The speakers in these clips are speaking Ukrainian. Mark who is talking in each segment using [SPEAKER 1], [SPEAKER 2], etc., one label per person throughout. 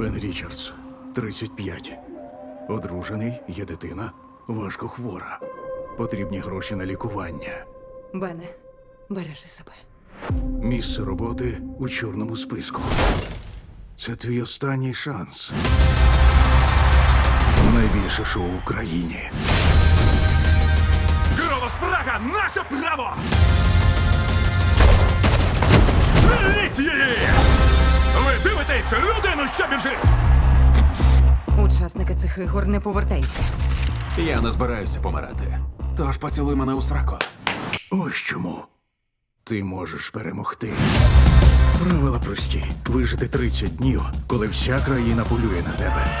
[SPEAKER 1] Бен Річардс, 35. Одружений, є дитина, важко хвора. Потрібні гроші на лікування.
[SPEAKER 2] Бене, бережи себе.
[SPEAKER 1] Місце роботи у чорному списку. Це твій останній шанс. Найбільше шоу в Україні.
[SPEAKER 3] Кровоспрага наше право! Літь її! Ви дивитесь людину, що біжить!
[SPEAKER 2] Учасники цих ігор не повертаються.
[SPEAKER 4] Я не збираюся помирати. Тож поцілуй мене у сраку.
[SPEAKER 1] Ось чому. Ти можеш перемогти. Правила прості: вижити 30 днів, коли вся країна полює на тебе.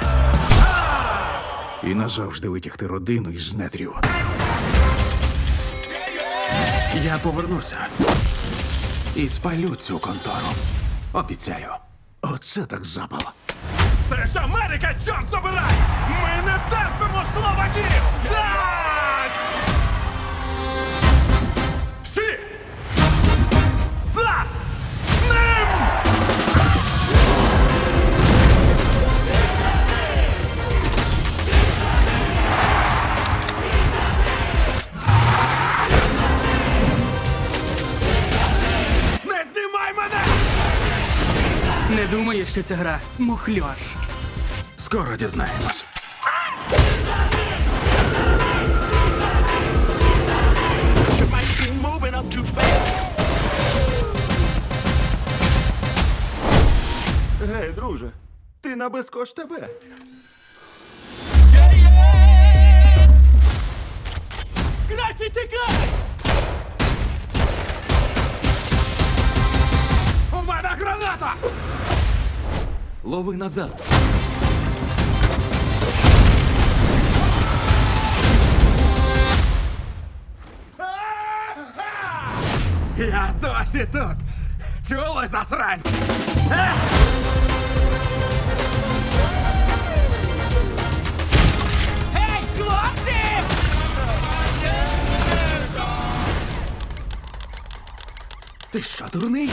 [SPEAKER 1] І назавжди витягти родину із нетрів.
[SPEAKER 4] Я повернуся. І спалю цю контору. Обіцяю.
[SPEAKER 1] Оце так запало.
[SPEAKER 3] Це ж Америка, чорт забирай! Ми не терпимо словаків! Так!
[SPEAKER 5] Не думаю, що ця гра мухльош.
[SPEAKER 4] Скоро дізнаємось.
[SPEAKER 6] Гей, друже, ти на безкош тебе.
[SPEAKER 3] Краще тікай! У мене граната!
[SPEAKER 4] Лови назад.
[SPEAKER 3] Я досі тут! Чули засранці?
[SPEAKER 5] Гей, хлопці!
[SPEAKER 4] Ти що, дурний?